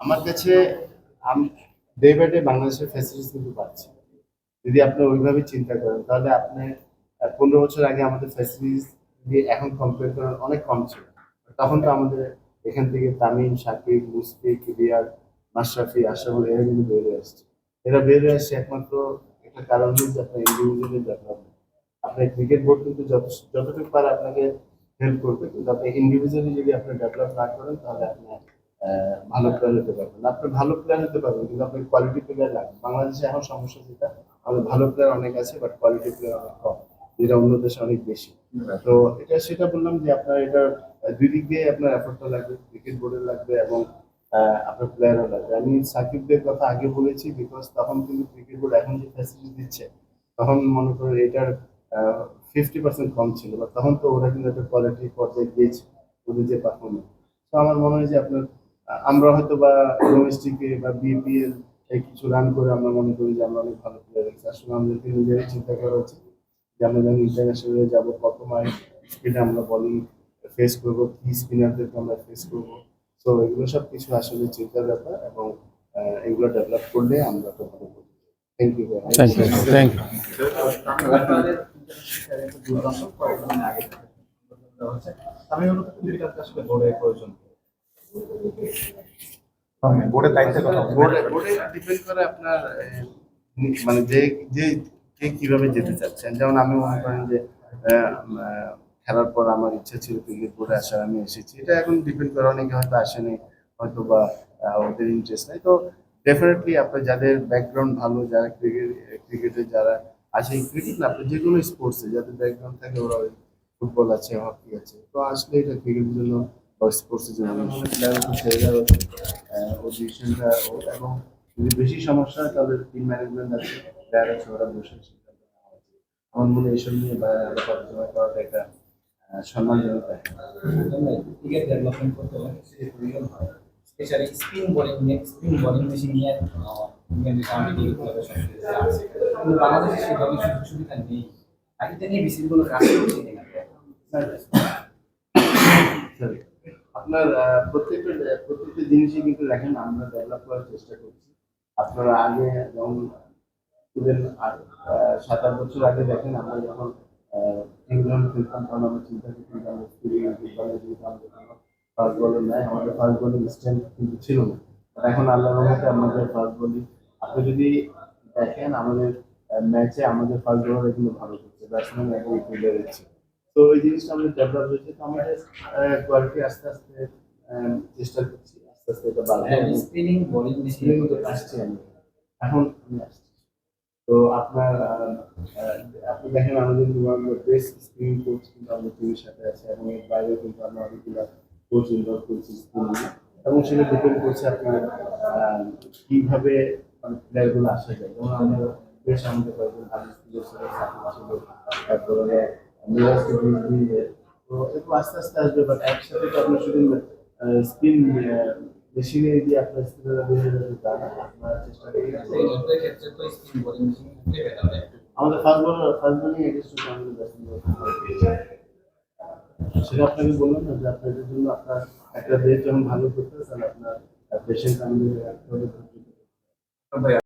আমার কাছে day by day বাংলাদেশের ফ্যাসিলিটিস কিন্তু পাচ্ছি। যদি আপনি ওইভাবে চিন্তা করেন তাহলে আপনি পনেরো বছর আগে আমাদের ফ্যাসিলিটিস দিয়ে এখন কম্পেয়ার করেন অনেক কম ছিল। তখন তো আমাদের এখান থেকে তামিম শাকিব মুস্তিক রিয়াদ মাশরাফি আশরাফুল এরা কিন্তু বেরিয়ে আসছে। এরা বেরিয়ে আসছে একমাত্র একটা কারণ হচ্ছে আপনার ইন্ডিভিজুয়ালি ডেভেলপমেন্ট আপনার ক্রিকেট বোর্ড কিন্তু যত যতটুকু পারে আপনাকে হেল্প করবে। কিন্তু আপনি ইন্ডিভিজুয়ালি যদি আপনি ডেভেলপ না করেন তাহলে আপনি আহ, ভালো প্লেয়ার হতে পারবেন। না। আপনি ভালো প্লেয়ার হতে পারবেন কিন্তু আপনার কোয়ালিটি প্লেয়ার লাগবে। বাংলাদেশে এখন সমস্যা যেটা আমাদের ভালো প্লেয়ার অনেক আছে বাট কোয়ালিটি প্লেয়ার অনেক কম। যেটা অন্য দেশে অনেক বেশি। তো এটা সেটা বললাম যে আপনার এটা দুই দিক দিয়ে আপনার এফোর্টটা লাগবে ক্রিকেট বোর্ডের লাগবে এবং আপনার প্লেয়ারও লাগবে। আমি সাকিবদের কথা আগে বলেছি বিকজ তখন কিন্তু ক্রিকেট বোর্ড এখন যে ফ্যাসিলিটি দিচ্ছে তখন মনে করেন এটার ফিফটি পার্সেন্ট কম ছিল। বা তখন তো ওরা কিন্তু একটা কোয়ালিটি পর্যায়ে গিয়েছে ওদের যে পারফরমেন্স তো আমার মনে হয় যে আপনার আমরা হয়তো বা ডোমেস্টিকে বা বিপিএল কিছু রান করে আমরা মনে করি যে আমরা অনেক ভালো প্লেয়ার রেখেছি আসলে আমাদেরকে নিজেরাই চিন্তা করা উচিত যে আমরা যখন ইন্টারন্যাশনালে যাব কত মাইল স্পিডে আমরা বলিং ফেস করব কি স্পিনারদেরকে আমরা ফেস করব। তো এগুলো সব কিছু আসলে চিন্তার ব্যাপার এবং আহ, এগুলো ডেভেলপ করলে আমরা তো ভালো করব। Thank you thank you thank you আমি ক্রিকেটারকে আসলে বোর্ডের প্রয়োজন। মানে যে যে, কে কীভাবে যেতে চাচ্ছেন। যেমন আমি মনে করেন যে খেলার পর আমার ইচ্ছা ছিল ক্রিকেট বোর্ডে আসার, আমি এসেছি। এটা এখন ডিপেন্ড করে, অনেকে হয়তো আসেনি, হয়তো বা ওদের ইন্টারেস্ট নেই। তো ডেফিনেটলি আপনার যাদের ব্যাকগ্রাউন্ড ভালো, যারা ক্রিকেট ক্রিকেটে যারা আছে ক্রিকেট না, আপনার যে কোনো স্পোর্টসে যাদের ব্যাকগ্রাউন্ড থাকে ওরা ফুটবল আছে হকি আছে। তো আসলে এটা ক্রিকেটের জন্য স্পোর্টসের এবং যদি বেশি সমস্যা হয় তাহলে টিম ম্যানেজমেন্ট আছে প্লেয়ার আছে ওরা বসে সিদ্ধান্ত। আমার মনে এইসব নিয়ে আলোচনা করাটা একটা সম্মানজনক ব্যাপার। ক্রিকেট ডেভেলপমেন্ট করতে হলে কিছু প্রয়োজন হয় স্পেশালি স্পিন বোলিং নিয়ে স্পিন বোলিং মেশিন নিয়ে বাংলাদেশে সেভাবে সুযোগ সুবিধা নেই আর এটা নিয়ে বিসিবিগুলো কাজ করছে. আপনার প্রত্যেকটা প্রত্যেকটা জিনিসই কিন্তু দেখেন, আমরা ডেভেলপ করার চেষ্টা করছি। আপনারা আগে যেমন ইভেন সাত আট বছর আগে দেখেন, আমরা যখন ইংল্যান্ড খেলতাম, তখন আমরা চিন্তা করতাম ফার্স্ট বলের নাই, আমাদের ফার্স্ট বলিং স্ট্রেংথ কিন্তু ছিল না। এখন আল্লাহ রহমতে আমাদের ফার্স্ট বলিং আপনি যদি দেখেন, আমাদের ম্যাচে আমাদের ফার্স্ট বলার কিন্তু ভালো করছে ব্যাটসম্যান এবং ফিল্ডার হচ্ছে তো ওই জিনিসটা আমাদের ডেভেলপ হয়েছে। তো আমাদের কোয়ালিটি আস্তে আস্তে চেষ্টা করছি। আস্তে আস্তে এটা বাড়বে এবং স্পিনিং বোলিং স্পিনিং তো আসছি আমি। এখন আমি আসছি। তো আপনার আপনি দেখেন আমাদের বেস্ট স্পিনিং কোচ কিন্তু আমাদের টিমের সাথে আছে এবং এর বাইরেও কিন্তু আমরা অনেকগুলো কোচ ইনভলভ করছি স্পিনিং এবং সেটা ডিপেন্ড করছে আপনার কীভাবে প্লেয়ারগুলো আসা যায়। যেমন আমরা বেশ আমাদের কয়েকজন ভালো স্পিনার ছিল তারপরে বীজ দিয়ে তো একটু আস্তে আস্তে আসবে বাট একসাথে তো আপনি শুধু স্পিন মেশিনে দিয়ে আপনার চেষ্টা ক্ষেত্রে তো মেশিন আমাদের fast ball fast bowling against আমাদের ব্যাটিং সেটা আপনাকে বললাম না যে আপনাদের জন্য আপনার একটা দেশ যখন ভালো করতে তাহলে আপনার পেশেন্ট আমাদের রাখতে হবে।